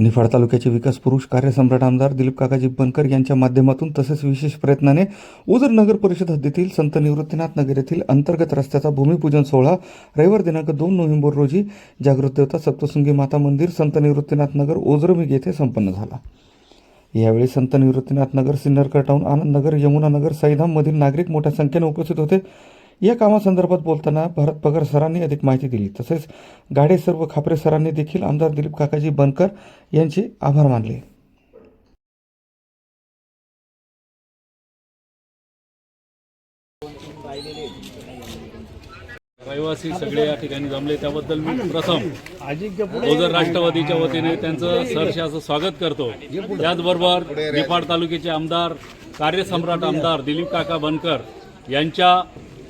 निफाड तालुक्याचे विकास पुरुष कार्यसम्राट आमदार दिलीप काकाजी बनकर यांच्या माध्यमातून तसेच विशेष प्रयत्नाने ओझर नगर परिषद हद्दीतील संत निवृत्तीनाथ नगर येथील अंतर्गत रस्त्याचा भूमिपूजन सोहळा रविवार दिनांक दोन नोव्हेंबर रोजी जागृत देवता सप्तसुंगी माता मंदिर संत निवृत्तीनाथ नगर ओझरमिग येथे संपन्न झाला. यावेळी संत निवृत्तीनाथ नगर सिन्नरकर टाऊन आनंदनगर यमुनानगर यमुना साईधाममधील नागरिक मोठ्या संख्येने उपस्थित होते. या कामासंदर्भात बोलताना भरत पगार सरांनी अधिक माहिती दिली. तसेच गाडे सर्व खापरे सरांनी देखील आमदार दिलीप काकाजी बनकर यांचे आभार मानले. रहिवासी सगळे या ठिकाणी जमले. त्याबद्दल मी प्रथम ओझर राष्ट्रवादीच्या वतीने त्यांचं सहर्ष असं स्वागत करतो. त्याचबरोबर निफाड तालुक्याचे आमदार कार्यसम्राट आमदार दिलीप काका बनकर यांच्या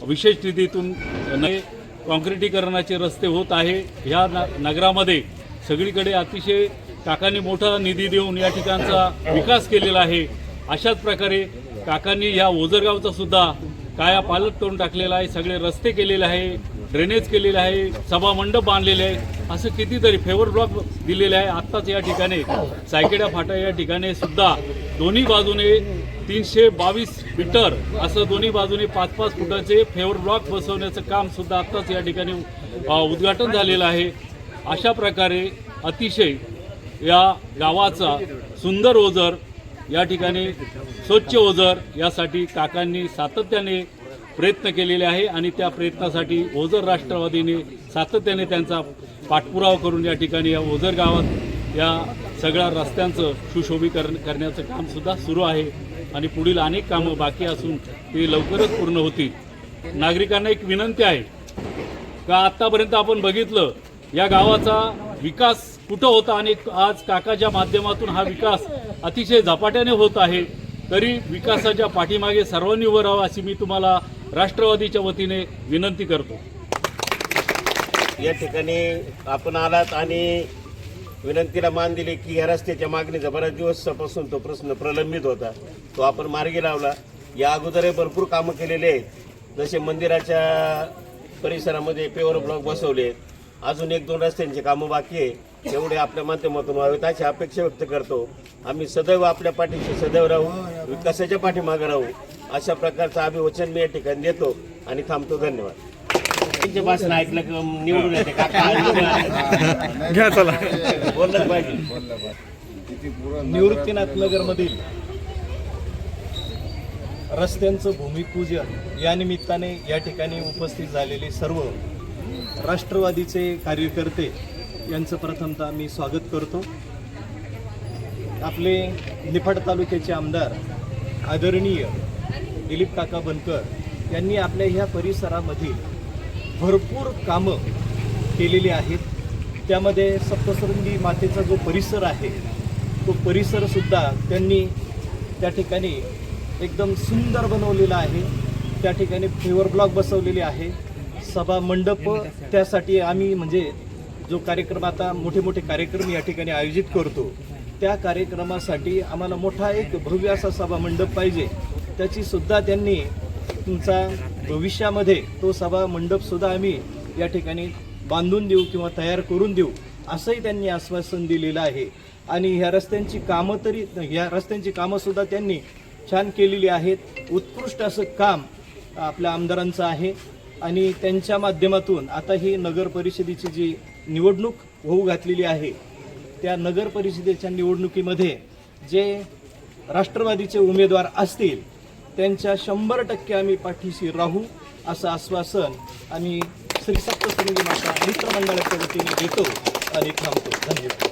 विशेष निधीतून नवे काँक्रिटीकरणाचे रस्ते होत आहे. ह्या न- नगरामध्ये सगळीकडे अतिशय काकांनी मोठा निधी देऊन या ठिकाणचा विकास केलेला आहे. अशाच प्रकारे काकांनी ह्या ओझरगावचा सुद्धा काया पालट करून टाकलेला आहे. सगळे रस्ते केलेले आहे. ड्रेनेज केलेले आहे. सभा मंडप बांधलेले आहे. असं कितीतरी फेवर ब्लॉक दिलेले आहे. आत्ताच या ठिकाणी सायकेड्या फाटा या ठिकाणी सुद्धा दोन्ही बाजूने तीनशे बावीस मीटर असं दोन्ही बाजूने पाच पाच फुटाचे फेवर ब्लॉक बसवण्याचं काम सुद्धा आत्ताच या ठिकाणी उद्घाटन झालेलं आहे. अशा प्रकारे अतिशय या गावाचा सुंदर ओझर या ठिकाणी स्वच्छ ओझर यासाठी काकांनी सातत्याने प्रयत्न केलेले आहे आणि त्या प्रयत्नासाठी ओझर राष्ट्रवादीने सातत्याने त्यांचा पाठपुरावा करून या ठिकाणी या ओझर गावात या सगळ्या रस्त्यांचं सुशोभीकरण करण्याचं कामसुद्धा सुरू आहे. आणि पुढील अनेक कामं बाकी असून ती लवकरच पूर्ण होतील. नागरिकांना एक विनंती आहे का आत्तापर्यंत आपण बघितलं या गावाचा विकास कुठं होता आणि आज काकाच्या माध्यमातून हा विकास अतिशय झपाट्याने होत आहे तरी विकासाच्या पाठीमागे सर्वांनी उभं राहावं अशी मी तुम्हाला राष्ट्रवादीच्या वतीने विनंती करतो. या ठिकाणी आपण आलात आणि विनंतीला मान दिली की या रस्त्याच्या मागणीचा बऱ्याच दिवसापासून तो प्रश्न प्रलंबित होता. तो आपण मार्गी लावला. या अगोदरही भरपूर कामं केलेले आहेत. जसे मंदिराच्या परिसरामध्ये पेवर ब्लॉक बसवले. अजून एक दोन रस्त्यांची कामं बाकी आहे. एवढे आपल्या माध्यमातून व्हावेत अशी अपेक्षा व्यक्त करतो. आम्ही सदैव आपल्या पाठीशी सदैव राहू विकासाच्या पाठीमागे राहू अशा प्रकारचं अभिवचन मी या ठिकाणी देतो. आणि थांबतो. धन्यवाद. त्यांचे भाषण ऐकलं की निवडून येते काका घ्या चला. बोललंच पाहिजे. निवृत्तीनाथ नगरमधील रस्त्यांचं भूमिपूजन या निमित्ताने या ठिकाणी उपस्थित झालेले सर्व राष्ट्रवादीचे कार्यकर्ते यांचं प्रथमतः मी स्वागत करतो. आपले निफाड तालुक्याचे आमदार आदरणीय दिलीप काका बनकर यांनी आपल्या ह्या परिसरामधील भरपूर कामं केलेली आहेत. त्यामध्ये सप्तसृंगी मातेचा जो परिसर आहे तो परिसरसुद्धा त्यांनी त्या ठिकाणी एकदम सुंदर बनवलेला आहे. त्या ठिकाणी फ्लेवर ब्लॉक बसवलेले आहे. सभा मंडप त्यासाठी आम्ही म्हणजे जो कार्यक्रम आता मोठे मोठे कार्यक्रम या ठिकाणी आयोजित करतो त्या कार्यक्रमासाठी आम्हाला मोठा एक भव्य असा सभा मंडप पाहिजे. त्याची सुद्धा त्यांनी तुमचा भविष्यामध्ये तो सभा मंडपसुद्धा आम्ही या ठिकाणी बांधून देऊ किंवा तयार करून देऊ असंही त्यांनी आश्वासन दिलेलं आहे. आणि ह्या रस्त्यांची कामं तरी ह्या रस्त्यांची कामंसुद्धा त्यांनी छान केलेली आहेत. उत्कृष्ट असं काम आपल्या आमदारांचं आहे. आणि त्यांच्या माध्यमातून आता ही नगर परिषदेची जी निवडणूक होऊ घातलेली आहे त्या नगर परिषदेच्या निवडणुकीमध्ये जे राष्ट्रवादीचे उमेदवार असतील त्यांच्या शंभर टक्के आम्ही पाठीशी राहू असं आश्वासन आम्ही श्री सप्तशृंगी माता मित्रमंडळाच्या वतीने देतो आणि थांबतो. धन्यवाद.